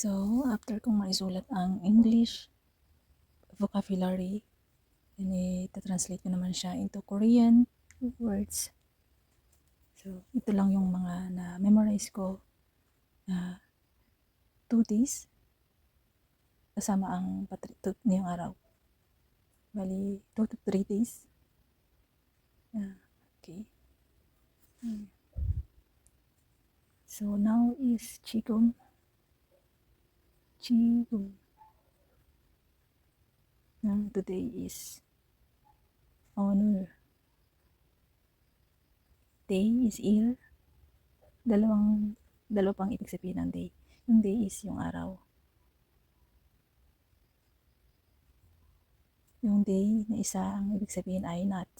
So, after kong maisulat ang English vocabulary, then ita-translate ko naman siya into Korean words. So, ito lang yung mga na-memorize ko na 2 days kasama ang patri- ngayong araw. Bali, 2 to 3 days. Yeah, okay. Hmm. So, now is Qigong. Qigong. Now, today is honor. Day is year. Dalawang, dalawa pang ibig sabihin ng day. Yung day is yung araw. Yung day na isa, ang ibig sabihin ay not.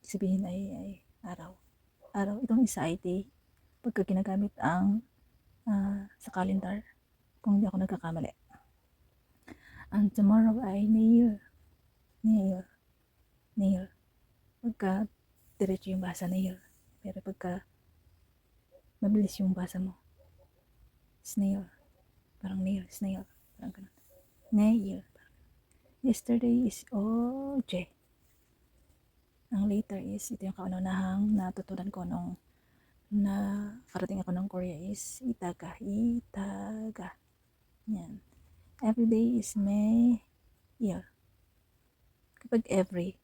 Ibig sabihin ay, ay araw. Araw, itong isa ay day. Pagka ginagamit ang ah, sa calendar, kung hindi ako nagkakamali. Ang tomorrow ay near. Near. Near. Pagka diretso yung basa near. Pero pagka mabilis yung basa mo. Snail. Parang nail. Snail. Parang ganun. Nail. Yesterday is OJ. Ang later is, ito yung kaunahang natutunan ko nung na karating ako ng Korea is Itaga. Itaga. Yan. Every day is may year. Kapag every,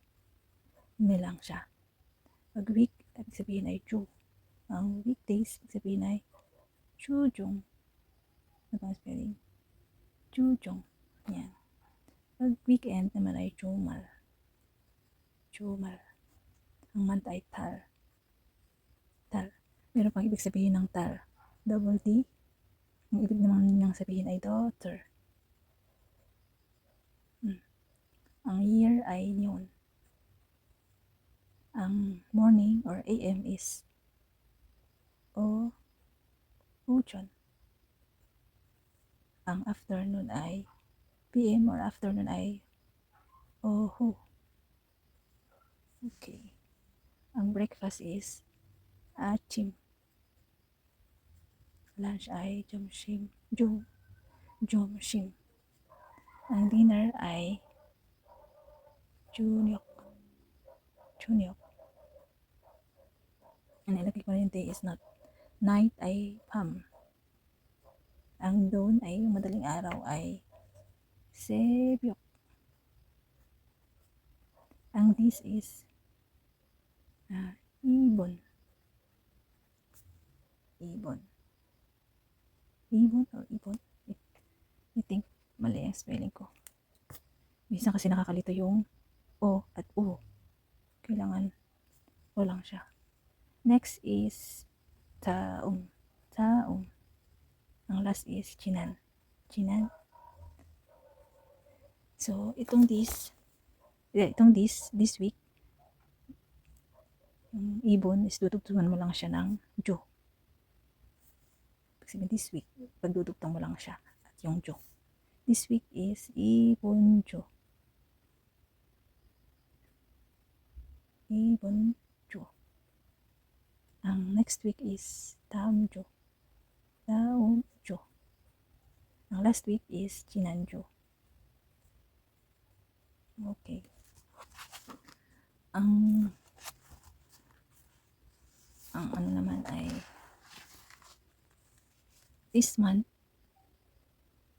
may lang siya. Pag week, ibig sabihin ay Ju. Ang weekdays, ibig sabihin ay Jujong. Ano bang spelling? Jujong. Yan. Pag weekend naman ay Jumal. Jumal. Ang month ay Tal. Meron pang ibig sabihin ng Tal. Double D. Ang ibig naman niyang sabihin ay daughter. Hmm. Ang year ay yun. Ang morning or AM is O Uchon. Ang afternoon ay PM or afternoon ay Ohu. Okay. Ang breakfast is Achim. Lunch ay Jomshim. Jom. Jomshim. Ang dinner ay Junyok. Junyok. Ang nilagay ko na day is not. Night ay Pam. Ang dawn ay yung madaling araw ay Sebyok. Ang this is ah, Ibon. Ibon. Ibon or Ibon? I, think mali ang spelling ko. Minsan kasi nakakalito yung O at U. Kailangan O lang siya. Next is Taong. Taong. Ang last is Chinan. Chinan. So, itong this, yeah, itong this, this week, yung ibon is dudugtungan mo lang siya ng Jo. Kasi this week, pagdudugtong mo lang siya at yung Jo. This week is Ibon Jo. Ibon Jo. Ang next week is Taum Jo. Taum Jo. Ang last week is Chinan Jo. Okay. Ang ang ano naman ay this month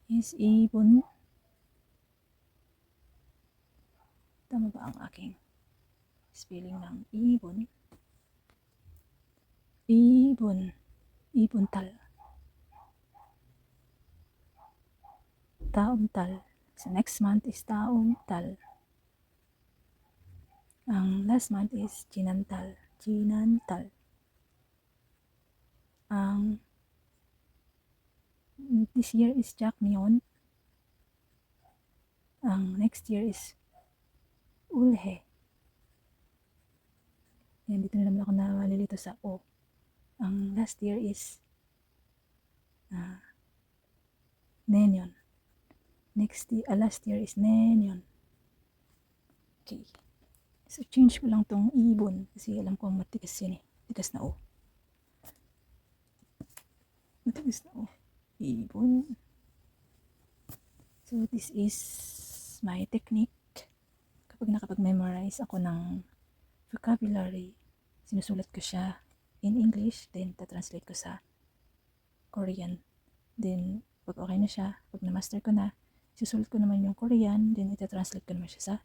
is ibon. Tama ba ang aking spelling ng ibon? Ibon. Ibon tal taong tal so next month is taong tal ang last month is Jinantal. Jinantal. Ang this year is Jack Neon. Ang next year is Ulhe. Yan, dito na naman ako nawalilito sa O. Ang last year is uh, Nenyon. Next uh, last year is Nenyon. Okay. So, change ko lang tong ibon kasi alam ko matigas yun eh. Tigas na O. Matigas na oh. Ibon. So, this is my technique. Kapag nakapag-memorize ako ng vocabulary, sinusulat ko siya in English, then tatranslate ko sa Korean. Then, pag okay na siya, pag na-master ko na, susulat ko naman yung Korean, then itatranslate ko naman siya sa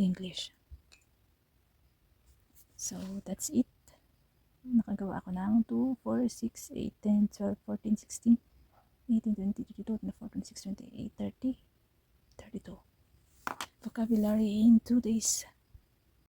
English. So, that's it. Nakagawa ako ng 2, 4, 6, 8, 10, 12, 14, 16, 18, 20, 22, 24, 26, 28, 30, 32. Vocabulary in 2 days.